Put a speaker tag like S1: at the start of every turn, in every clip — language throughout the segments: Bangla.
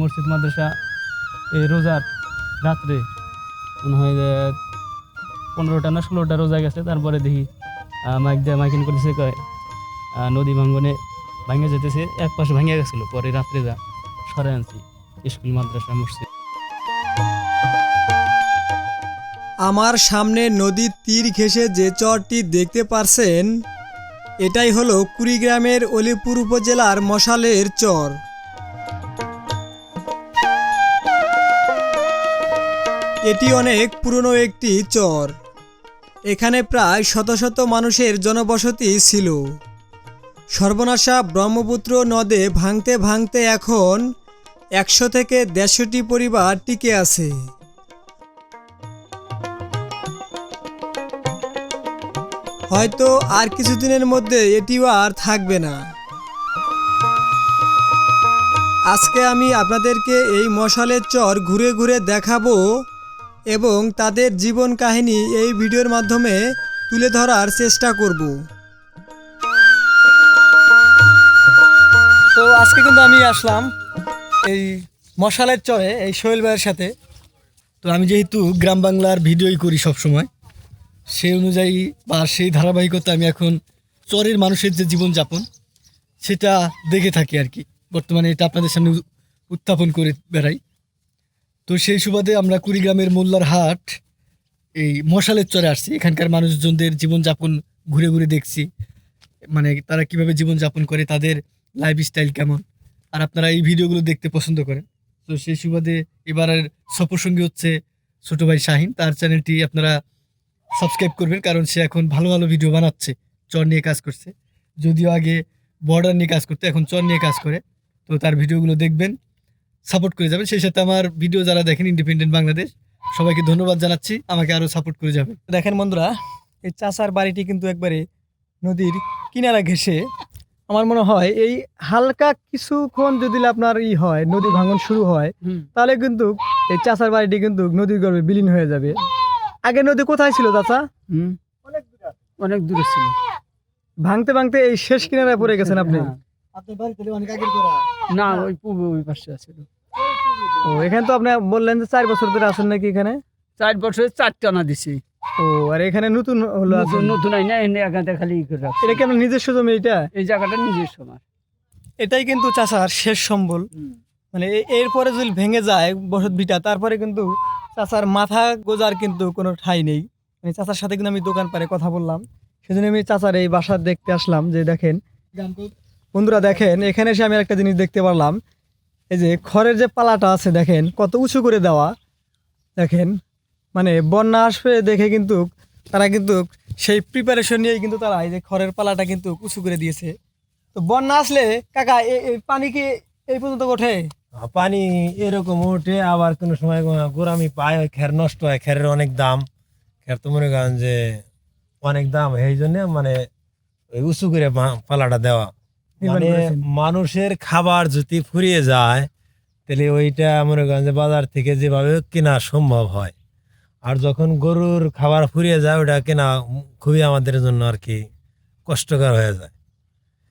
S1: মসজিদ, মাদ্রাসা এই রোজার রাত্রে মনে হয় যে পনেরোটা না ষোলোটা রোজা গেছে, তারপরে দেখি মাইক দিয়ে মাইকিং করতেছে, কয় নদী ভাঙ্গনে ভাঙে যেতেছে, এক পাশে ভাঙে গেছিল, পরে রাত্রে যা সরে আনছি, স্কুল, মাদ্রাসা, মসজিদ।
S2: আমার সামনে নদীর তীর ঘেঁষে যে চরটি দেখতে পারছেন, এটাই হলো কুড়িগ্রামের অলিপুর উপজেলার মশালের চর। এটি অনেক পুরনো একটি চর। এখানে প্রায় শত শত মানুষের জনবসতি ছিল। সর্বনাশা ব্রহ্মপুত্র নদে ভাঙতে ভাঙতে এখন একশো থেকে দেড়শোটি পরিবার টিকে আছে। হয়তো আর কিছুদিনের মধ্যে এটিও আর থাকবে না। আজকে আমি আপনাদেরকে এই মশালের চর ঘুরে ঘুরে দেখাবো এবং তাদের জীবন কাহিনী এই ভিডিওর মাধ্যমে তুলে ধরার চেষ্টা করব। তো আজকে কিন্তু আমি আসলাম এই মশালের চরে, এই সোহেল ভাইয়ের সাথে। তো আমি যেহেতু গ্রাম বাংলার ভিডিওই করি সব সময় সেই অনুযায়ী বা সেই ধারাবাহিকতা আমি এখন চরের মানুষের যে জীবনযাপন, সেটা দেখে থাকি আর কি। বর্তমানে এটা আপনাদের সামনে উত্থাপন করে বেড়াই। তো সেই সুবাদে আমরা কুড়িগ্রামের মোল্লার হাট, এই মশালের চরে আসছি। এখানকার মানুষজনদের জীবনযাপন ঘুরে ঘুরে দেখছি। মানে তারা কীভাবে জীবনযাপন করে, তাদের লাইফস্টাইল কেমন। আর আপনারা এই ভিডিওগুলো দেখতে পছন্দ করেন। তো সেই সুবাদে এবারের সফরসঙ্গী হচ্ছে ছোট ভাই শাহিন। তার চ্যানেলটি আপনারা সাবস্ক্রাইব করবেন, কারণ সে এখন ভালো ভালো ভিডিও বানাচ্ছে, চর নিয়ে কাজ করছে। যদিও আগে বর্ডার নিয়ে কাজ করতে, এখন চর নিয়ে কাজ করে। তো তার ভিডিওগুলো দেখবেন। সাপোর্ট করে যাবেন। সেই সাথে আমার ভিডিও যারা দেখেন ইন্ডিপেন্ডেন্ট বাংলাদেশ সবাইকে ধন্যবাদ জানাচ্ছি। আমাকে আরও সাপোর্ট করে যাবেন। দেখেন বন্ধুরা এই চাষার বাড়িটি কিন্তু একবারে নদীর কিনারা ঘেসে আমার মনে হয় এই হালকা কিছুক্ষণ যদি আপনার ই হয় নদী ভাঙন শুরু হয় তাহলে কিন্তু এই চাষার বাড়িটি কিন্তু নদীর গর্ভে বিলীন হয়ে যাবে। আগে নদী কোথায় ছিল চাচা?
S3: হুম। অনেক দূরে ছিল।
S2: ভাঙতে ভাঙতে এই শেষ কিনারায় পড়ে গেছেন আপনি।
S3: হ্যাঁ।
S2: আপনার বাড়ি তাহলে অনেক আগের করা
S3: না ওই পূর্ব ওই পাশে আছিল
S2: ও এখানে তো আপনি বললেন যে চার বছর ধরে আছেন নাকি এখানে?
S3: চার বছরে চারটা আনা দিছি।
S2: ও আর এখানে নতুন হলো
S3: নতুন। নতুন আইনা এনে এখানটা খালি ই করে
S2: এটা কি আপনার নিজস্ব জমি এটা
S3: এই জায়গাটা নিজস্ব আমার।
S2: এটাই কিন্তু চাষার শেষ সম্বল। মানে এরপরে যদি ভেঙে যায় বসত ভিটা তারপরে কিন্তু চাচার মাথা গোজার কিন্তু কোনো ঠাই নেই। মানে চাচার সাথে কিন্তু আমি দোকান পারে কথা বললাম। সেজন্য আমি চাচার এই বাসা দেখতে আসলাম যে দেখেন। বন্ধুরা দেখেন, এখানে এসে আমি একটা জিনিস দেখতে পারলাম। এই যে খড়ের যে পালাটা আছে, দেখেন, কত উঁচু করে দেওয়া। দেখেন মানে বন্যা আসবে দেখে কিন্তু তারা কিন্তু সেই প্রিপারেশন নিয়েই কিন্তু তারা এই যে খড়ের পালাটা কিন্তু উঁচু করে দিয়েছে। তো বন্যা আসলে, কাকা এই পানি কি এই পর্যন্ত ওঠে?
S4: পানি এরকম ওঠে, আবার কোনো সময় গোরামি পায় খের নষ্ট হয়, খেরের অনেক দাম। খের তো মনে করেন যে অনেক দাম, এই জন্য মানে ওই উঁচু করে পালাটা দেওয়া। মানে মানুষের খাবার যদি ফুরিয়ে যায় তাহলে ওইটা মনে করেন যে বাজার থেকে যেভাবে কেনা সম্ভব হয়। আর যখন গরুর খাবার ফুরিয়ে যায় ওটা কেনা খুবই আমাদের জন্য আর কি কষ্টকর হয়ে যায়।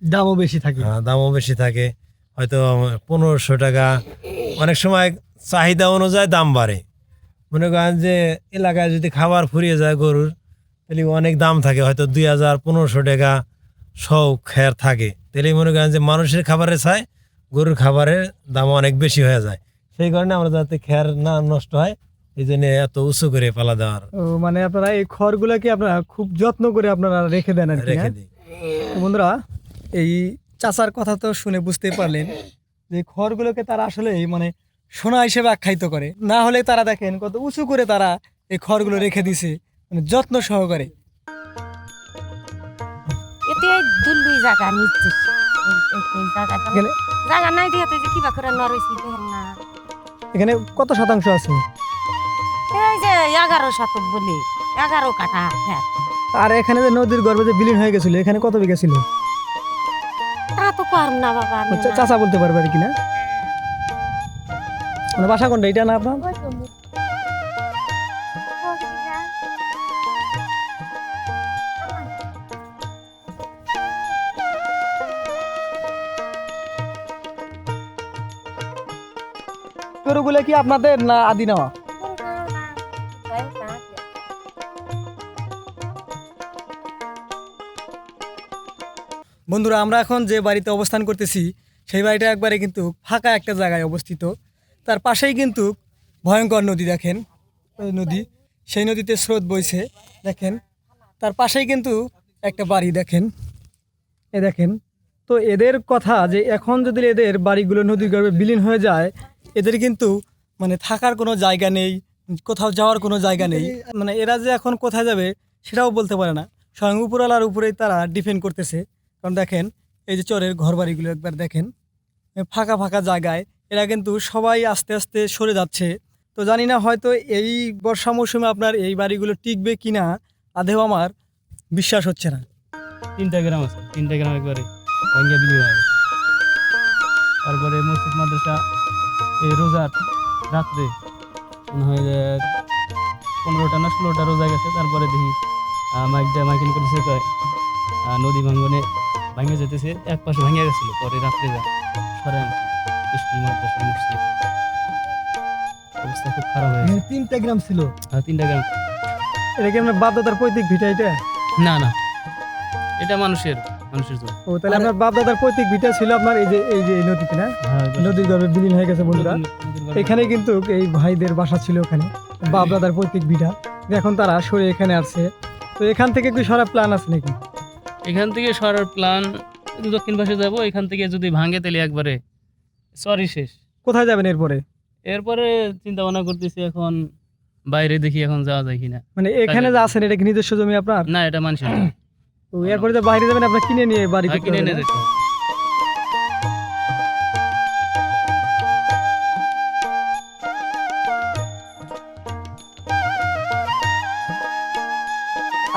S2: দামও বেশি থাকে।
S4: হ্যাঁ, দামও বেশি থাকে। হয়তো পনেরোশো টাকা। অনেক সময় চাহিদা অনুযায়ী দাম বাড়ে। মনে করেন যে এলাকায় যদি খাবার ফুরিয়ে যায় গরুর তাহলে অনেক দাম থাকে। হয়তো দুই হাজার পনেরোশো টাকা সব খের থাকে। তাহলে মনে করেন যে মানুষের খাবারের চাই গরুর খাবারের দাম অনেক বেশি হয়ে যায়। সেই কারণে আমরা যাতে খের না নষ্ট হয় এই জন্য এত উঁচু করে পালা দেওয়ার।
S2: মানে আপনারা এই খড়গুলোকে আপনারা খুব যত্ন করে আপনারা রেখে দেন
S4: রেখে
S2: হ্যাঁ?
S4: দিই।
S2: বন্ধুরা এই চাচার কথা তো শুনে বুঝতে পারলেন যে খড়গুলোকে তারা আসলে মানে সোনা হিসেবে আখ্যায়িত করে। না হলে তারা দেখেন কত উঁচু করে তারা এই খড়গুলো রেখে দিছে মানে যত্ন সহকারে।
S5: জায়গা নিচ্ছে
S2: এখানে?
S5: জায়গা নাই দিয়ে তো যে কিবা করে নরইছি দেখেন না।
S2: এখানে কত শতাংশ আছে?
S5: এই যে এগারো শতক বলে এগারো কাঠা হ্যাঁ।
S2: আর এখানে যে নদীর গর্ভে যে বিলীন হয়ে গেছিল এখানে কত বিঘা ছিল?
S5: তা তো না বাবা না।
S2: চাচা বলতে পারবে আর কি না? মানে বাসা কোনটা? এটা না আপনার? গরুগুলো কি আপনাদের না আদি নেওয়া? বন্ধুরা, আমরা এখন যে বাড়িতে অবস্থান করতেছি, সেই বাড়িটা একবারে কিন্তু ফাঁকা একটা জায়গায় অবস্থিত। তার পাশেই কিন্তু ভয়ঙ্কর নদী দেখেন নদী। সেই নদীতে স্রোত বইছে, দেখেন। তার পাশেই কিন্তু একটা বাড়ি দেখেন, এ দেখেন। তো এদের কথা যে এখন যদি এদের বাড়িগুলো নদীর গর্ভে বিলীন হয়ে যায় এদের কিন্তু মানে থাকার কোনো জায়গা নেই, কোথাও যাওয়ার কোনো জায়গা নেই। মানে এরা যে এখন কোথায় যাবে সেটাও বলতে পারে না। স্বয়ং উপরওয়ালার উপরেই তারা ডিপেন্ড করতেছে। কারণ দেখেন, এই যে চরের ঘর বাড়িগুলো একবার দেখেন, ফাঁকা ফাঁকা জায়গায় এরা কিন্তু সবাই আস্তে আস্তে সরে যাচ্ছে। তো জানি না হয়তো এই বর্ষা মৌসুমে আপনার এই বাড়িগুলো টিকবে কি না আদেও আমার বিশ্বাস হচ্ছে না।
S1: তিনটা গ্রাম আছে, তিনটা গ্রাম একবারে তারপরে মসজিদ, মাদ্রাসা এই রোজার রাত্রে মনে হয় যে পনেরোটা না ষোলোটা রোজা গেছে তারপরে দেখি মাইক দিয়ে মাইকিং করেছে কয় নদী ভাঙ্গনে ভাঙে যেতেছে এক পাশে ভাঙিয়া গেছিল পরে রাত্রে যা সরে আনছি স্কুল মাদ্রাসা মসজিদ। অবস্থা খুব খারাপ হয়ে গেছে।
S2: তিনটা গ্রাম ছিল।
S1: আর তিনটা গ্রাম।
S2: এটা কি আপনার বাপদাদার পৈতৃক ভিটা এটা
S1: না না। এটা মানুষের মানুষের জন্য।
S2: ও তাহলে আপনার বাপদাদার পৈতৃক ভিটা ছিল আপনার এই যে এই যে নদীতে না? নদীর গর্ভে বিলীন হয়ে গেছে বন্ধুরা। এখানে কিন্তু এই ভাইদের বাসা ছিল ওখানে বাপদাদার পৈতৃক ভিটা এখন তারা সরে এখানে আসছে। তো এখান থেকে কি সরা প্ল্যান আছে নাকি?
S1: এখান থেকে সরার প্ল্যান দক্ষিণ পাশে যাব। এখান থেকে যদি ভাঙে তাহলে একবারে সরি শেষ।
S2: কোথায় যাবেন এরপরে?
S1: এরপরে চিন্তা ভাবনা করতেছি এখন বাইরে দেখি এখন যাওয়া যায় কিনা।
S2: মানে এখানে যা আছেন এটা কি নিজস্ব জমি আপনার?
S1: না এটা মানুষের
S2: তো এরপরে যে বাইরে যাবেন আপনার কিনে নিয়ে বাড়ি
S1: কিনে
S2: হবে
S1: যেতে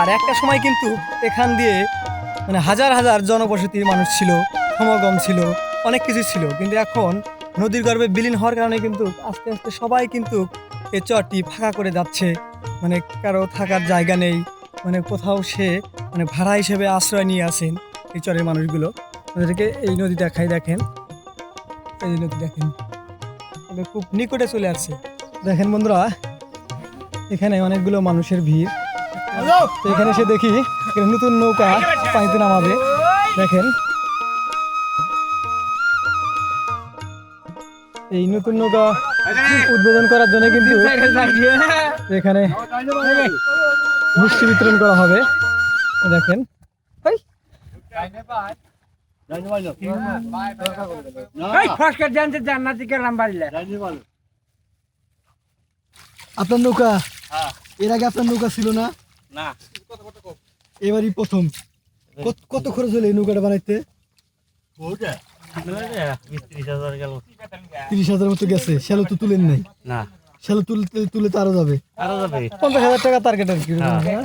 S2: আর একটা সময় কিন্তু এখান দিয়ে মানে হাজার হাজার জনবসতির মানুষ ছিল সমাগম ছিল অনেক কিছু ছিল। কিন্তু এখন নদীর গর্ভে বিলীন হওয়ার কারণে কিন্তু আস্তে আস্তে সবাই কিন্তু এই চরটি ফাঁকা করে যাচ্ছে। মানে কারও থাকার জায়গা নেই মানে কোথাও সে মানে ভাড়া হিসেবে আশ্রয় নিয়ে আসেন এই চরের মানুষগুলো। ওদেরকে এই নদী দেখাই দেখেন। এই নদী দেখেন। খুব নিকটে চলে আসছে। দেখেন বন্ধুরা এখানে অনেকগুলো মানুষের ভিড়। তো এখানে সে দেখি নতুন নৌকা পানিতে নামাবে। দেখেন। এই নতুন নৌকা উদ্বোধন করার জন্য কিন্তু এখানে মিষ্টি বিতরণ করা হবে। দেখেন। এই, আপনার নৌকা? এর আগে আপনার নৌকা ছিল না?
S1: না।
S2: এবারই প্রথম। কত- কত খরচ হলো এই নৌকাটা বানাইতে? তিরিশ হাজার মতো গেছে শ্যালো তো তুলেন নাই।
S1: না।
S2: শ্যালো তুলতে তুলে তো আরও যাবে।
S1: আরও যাবে।
S2: পঞ্চাশ হাজার টাকা টার্গেট আর কি। হ্যাঁ?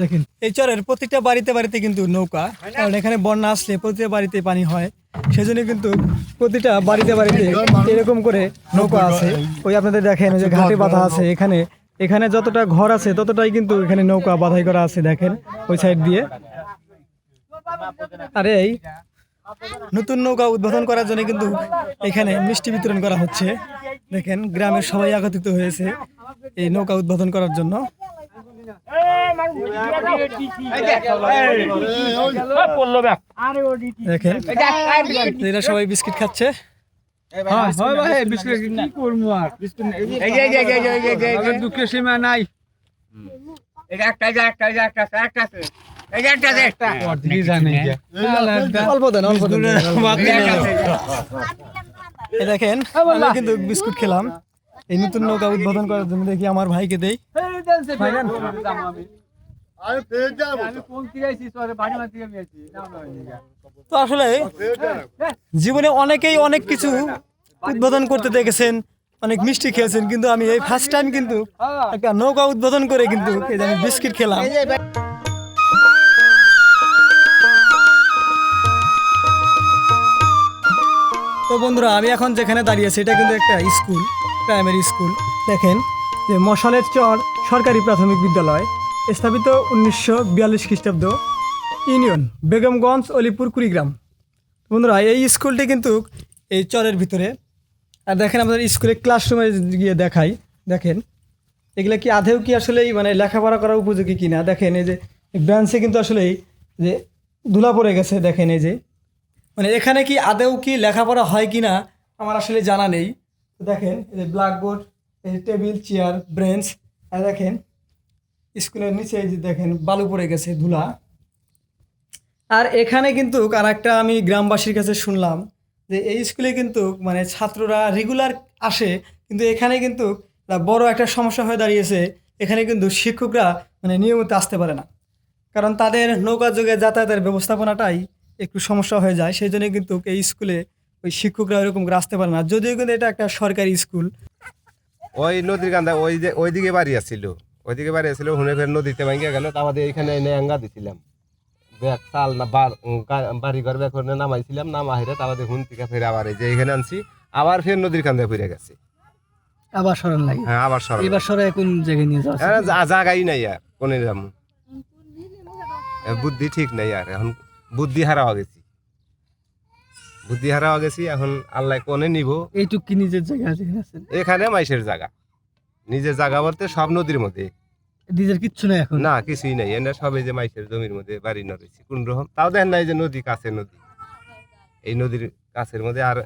S2: দেখেন এই চরের প্রত্যেকটা বাড়িতে বাড়িতে কিন্তু নৌকা কারণ এখানে বন্যা আসলে প্রতিটা বাড়িতে পানি হয়। সেজন্য কিন্তু প্রতিটা বাড়িতে বাড়িতে এরকম করে নৌকা আছে। ওই আপনাদের দেখেন যে ঘাটে বাঁধা আছে এখানে। এখানে যতটা ঘর আছে ততটাই কিন্তু এখানে নৌকা বাধাই করা আছে দেখেন ওই সাইড দিয়ে। আরে এই নতুন নৌকা উদ্বোধন করার জন্য কিন্তু এখানে মিষ্টি বিতরণ করা হচ্ছে। দেখেন গ্রামের সবাই একত্রিত হয়েছে এই নৌকা উদ্বোধন করার জন্য। দেখেন এরা সবাই বিস্কিট খাচ্ছে।
S3: দুঃখের সীমা নাই।
S2: দেন অল্প দেন এই দেখেন আমি কিন্তু বিস্কুট খেলাম। এই নতুন নৌকা উদ্বোধন করার জন্য দেখি আমার ভাইকে দেই। তো। আসলে জীবনে অনেকেই অনেক কিছু উদ্বোধন করতে দেখেছেন অনেক মিষ্টি খেয়েছেন কিন্তু আমি এই ফার্স্ট টাইম কিন্তু একটা নৌকা উদ্বোধন করে কিন্তু আমি বিস্কিট খেলাম। বন্ধুরা, আমি এখন যেখানে দাঁড়িয়েছি এটা কিন্তু একটা স্কুল প্রাইমারি স্কুল। দেখেন যে মশালের চর সরকারি প্রাথমিক বিদ্যালয়, স্থাপিত উনিশশো বিয়াল্লিশ খ্রিস্টাব্দ ইউনিয়ন, বেগমগঞ্জ, অলিপুর, কুড়িগ্রাম। বন্ধুরা, এই স্কুলটি কিন্তু এই চরের ভিতরে। আর দেখেন আমাদের স্কুলে ক্লাসরুমে গিয়ে দেখাই। দেখেন, এগুলো কি আধেও কি আসলেই মানে লেখাপড়া করার উপযোগী কিনা? দেখেন, এই যে ব্রাঞ্চে কিন্তু আসলেই যে ধুলা পড়ে গেছে, দেখেন এই যে। মানে এখানে কি আদেও কি লেখাপড়া হয় কি না আমার আসলে জানা নেই। তো দেখেন, এই যে ব্ল্যাকবোর্ড এই টেবিল চেয়ার ব্রেঞ্চ আর দেখেন স্কুলের নিচে এই যে দেখেন, বালু পড়ে গেছে, ধুলা। আর এখানে কিন্তু আর একটা আমি গ্রামবাসীর কাছে শুনলাম যে এই স্কুলে কিন্তু মানে ছাত্ররা রেগুলার আসে, কিন্তু এখানে কিন্তু বড় একটা সমস্যা হয়ে দাঁড়িয়েছে। এখানে কিন্তু শিক্ষকরা মানে নিয়মিত আসতে পারে না। কারণ তাদের নৌকা যোগে যাতায়াতের ব্যবস্থাপনাটাই একটু সমস্যা হয়ে যায় সেই জন্য কিন্তু এই স্কুলে ওই শিক্ষকরা ওইরকম আসতে পারে না। যদিও কিন্তু এটা একটা সরকারি স্কুল।
S6: ওই নদীর কান্দা ওই যে ওইদিকে বাড়ি আসছিল ওইদিকে বাড়ি আসছিল হুনে ফের নদীতে ভাঙিয়ে গেল। তা আমাদের এইখানে এনে আঙ্গা দিছিলাম। ব্যাগ চাল না বার বাড়ি ঘর ব্যাগ করে নামাইছিলাম নামা হেরে তা আমাদের হুন থেকে ফের আবার এই যে এখানে আনছি আবার ফের নদীর কান্দে ফিরে গেছে।
S2: আবার সরান লাগে
S6: হ্যাঁ আবার সর
S2: এবার সরাই কোন জায়গায় নিয়ে যাওয়া
S6: হ্যাঁ জা- জাগাই নাই আর কোনে বুদ্ধি ঠিক নাই আর এখন বুদ্ধি হারা হয়ে গেছি। বুদ্ধি হারা হয়ে গেছি এখন আল্লাহ কোনে নিব?
S2: এইটুক কি নিজের জায়গা যেখানে আছেন
S6: এখানে মাইসের জায়গা। নিজের জায়গা বলতে সব নদীর মধ্যে।
S2: নিজের কিচ্ছু নেই এখন?
S6: না কিছুই নাই। এনে সবে যে মাইসের জমির মধ্যে বাড়ি নড়েছি কোন রকম? তাও দেখেন এই যে নদী কাছে নদী। এই নদীর কাছের মধ্যে আর